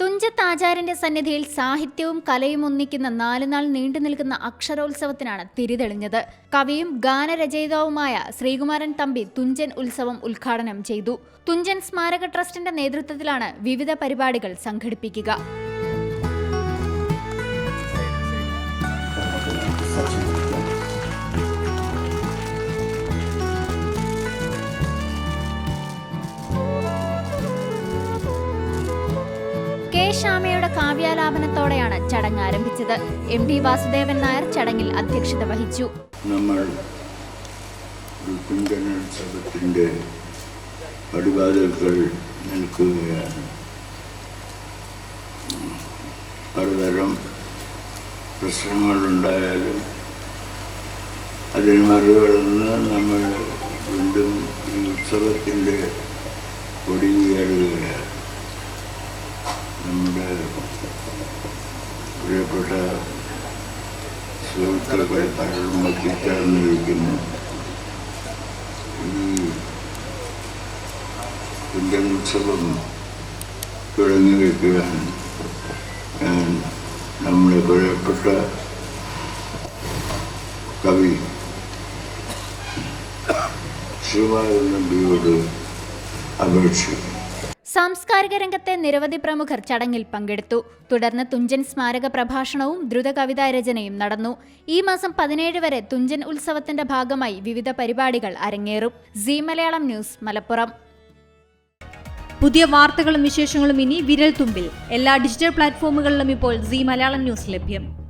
തുഞ്ചത്ത് ആചാര്യന്റെ സന്നിധിയിൽ സാഹിത്യവും കലയും ഒന്നിക്കുന്ന നാലുനാൾ നീണ്ടു നിൽക്കുന്ന അക്ഷരോത്സവത്തിനാണ് തിരിതെളിഞ്ഞത്. കവിയും ഗാനരചയിതാവുമായ ശ്രീകുമാരൻ തമ്പി തുഞ്ചൻ ഉത്സവം ഉദ്ഘാടനം ചെയ്തു. തുഞ്ചൻ സ്മാരക ട്രസ്റ്റിന്റെ നേതൃത്വത്തിലാണ് വിവിധ പരിപാടികൾ സംഘടിപ്പിക്കുക. ശ്യാമയുടെ കാവ്യാലാപനത്തോടെയാണ് ചടങ്ങ് ആരംഭിച്ചത്. എം ടി വാസുദേവൻ നായർ ചടങ്ങിൽ അധ്യക്ഷത വഹിച്ചു. നമ്മൾ കുഞ്ചനോത്സവത്തിന്റെ പടിവാതിൽകൾ നിൽക്കുകയാണ്. പലതരം പ്രശ്നങ്ങളുണ്ടായാലും അതിന് മറികടന്ന് നമ്മൾ വീണ്ടും ഈ ഉത്സവത്തിന്റെ കൊടിയേറുകയാണ് നമ്മുടെ പ്രിയപ്പെട്ട സുഹൃത്തുക്കളെ പലരും എത്തിച്ചേർന്നിരിക്കുന്നു ഈ ഇന്ത്യൻ ഉത്സവം തുടങ്ങി വയ്ക്കുവാൻ ഞാൻ നമ്മുടെ പ്രിയപ്പെട്ട കവി ശിവനാഥൻ നമ്പിയോട് അപേക്ഷിക്കുന്നു. സാംസ്കാരിക രംഗത്തെ നിരവധി പ്രമുഖർ ചടങ്ങിൽ പങ്കെടുത്തു. തുടർന്ന് തുഞ്ചൻ സ്മാരക പ്രഭാഷണവും ദ്രുത കവിതാ രചനയും നടന്നു. ഈ മാസം പതിനേഴ് വരെ തുഞ്ചൻ ഉത്സവത്തിന്റെ ഭാഗമായി വിവിധ പരിപാടികൾ അരങ്ങേറും. Zee Malayalam news Malappuram. പുതിയ വാർത്തകളും വിശേഷങ്ങളും ഇനി വിരൽ തുമ്പിൽ എല്ലാ ഡിജിറ്റൽ പ്ലാറ്റ്ഫോമുകളിലും ഇപ്പോൾ സി മലയാളം ന്യൂസ് ലഭ്യം.